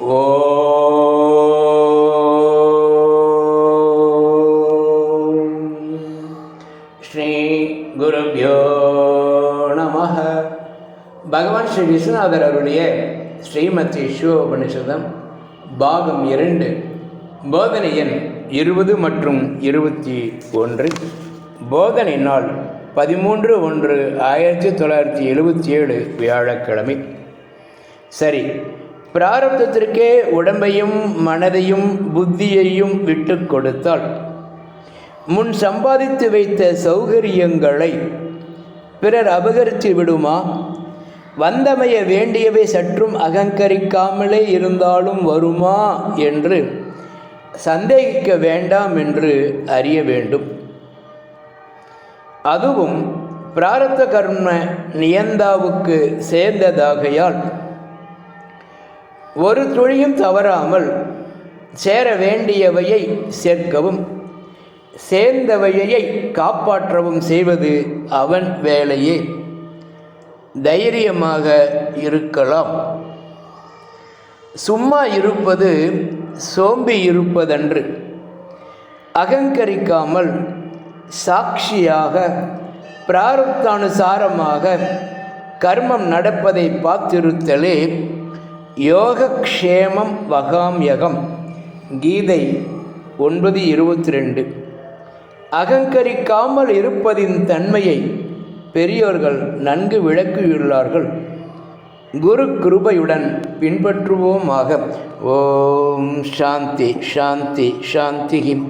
ஓ ஸ்ரீ குருபியோ நம பகவான் ஸ்ரீ விஸ்வநாதர் அவருடைய ஸ்ரீமதி சிவோபனிஷதம் பாகம் இரண்டு போதனை எண் இருபது மற்றும் இருபத்தி ஒன்று. போதனை நாள் பதிமூன்று ஒன்று ஆயிரத்தி தொள்ளாயிரத்தி எழுபத்தி ஏழு வியாழக்கிழமை. சரி பிராரப்தத்திற்கே உடம்பையும் மனதையும் புத்தியையும் விட்டு கொடுத்தால் முன் சம்பாதித்து வைத்த சௌகரியங்களை பிறர் அபகரித்து விடுமா? வந்தமைய வேண்டியவை சற்றும் அகங்கரிக்காமலே இருந்தாலும் வருமா என்று சந்தேகிக்க வேண்டாம் என்று அறிய வேண்டும். அதுவும் பிராரத்த கர்ம நியந்தாவுக்கு சேர்ந்ததாகையால். ஒரு துளியும் தவறாமல் சேர வேண்டியவையை சேர்க்கவும் சேர்ந்தவையை காப்பாற்றவும் செய்வது அவன் வேலையே. தைரியமாக இருக்கலாம். சும்மா இருப்பது சோம்பி இருப்பதன்று. அகங்கரிக்காமல் சாட்சியாக பிராரப்தானுசாரமாக கர்மம் நடப்பதை பார்த்திருத்தலே யோகக்ஷேமம் வகாம்யகம். கீதை ஒன்பது இருபத்தி ரெண்டு அகங்கரிக்காமல் இருப்பதின் தன்மையை பெரியோர்கள் நன்கு விளக்கியுள்ளார்கள் குரு கிருபையுடன் பின்பற்றுவோமாக. ஓம் சாந்தி சாந்தி சாந்திஹிம்